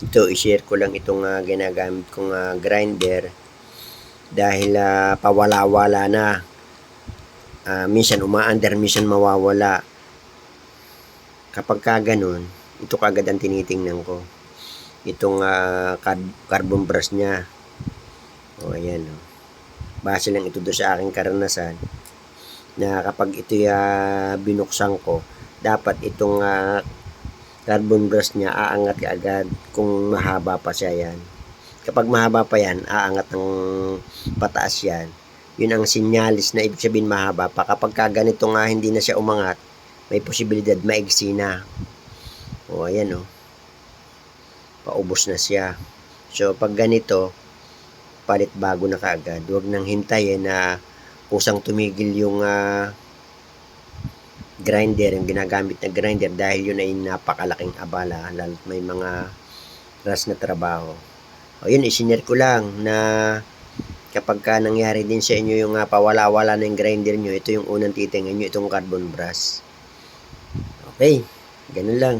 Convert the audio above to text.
ito i-share ko lang itong ah, ginagamit kong ah, grinder dahil ah, pawala-wala na. Ah, minsan umaandar minsan mawawala. Kapag ka ganun ito kagad ang tinitingnan ko. Itong ah, car- carbon brush niya. O ayan o base lang ito doon sa aking karanasan na kapag ito ah, binuksan ko dapat itong ah, carbon brush niya aangat ka agad kung mahaba pa siya yan. Kapag mahaba pa yan, aangat ng pataas yan. Yun ang sinyalis na ibig sabihin mahaba pa. Kapag ka ganito nga hindi na siya umangat, may posibilidad maigsi na. O ayan o. Paubos na siya. So pag ganito, palit bago na kaagad. Huwag nang hintayin na kusang tumigil yung ah, grinder, yung ginagamit na grinder dahil yun ay napakalaking abala lalo't may mga rush na trabaho. O yun, isinare ko lang na kapag ka nangyari din sa inyo yung uh, pawala-wala yung grinder nyo, ito yung unang titingnan nyo, itong carbon brush. Okay, ganun lang.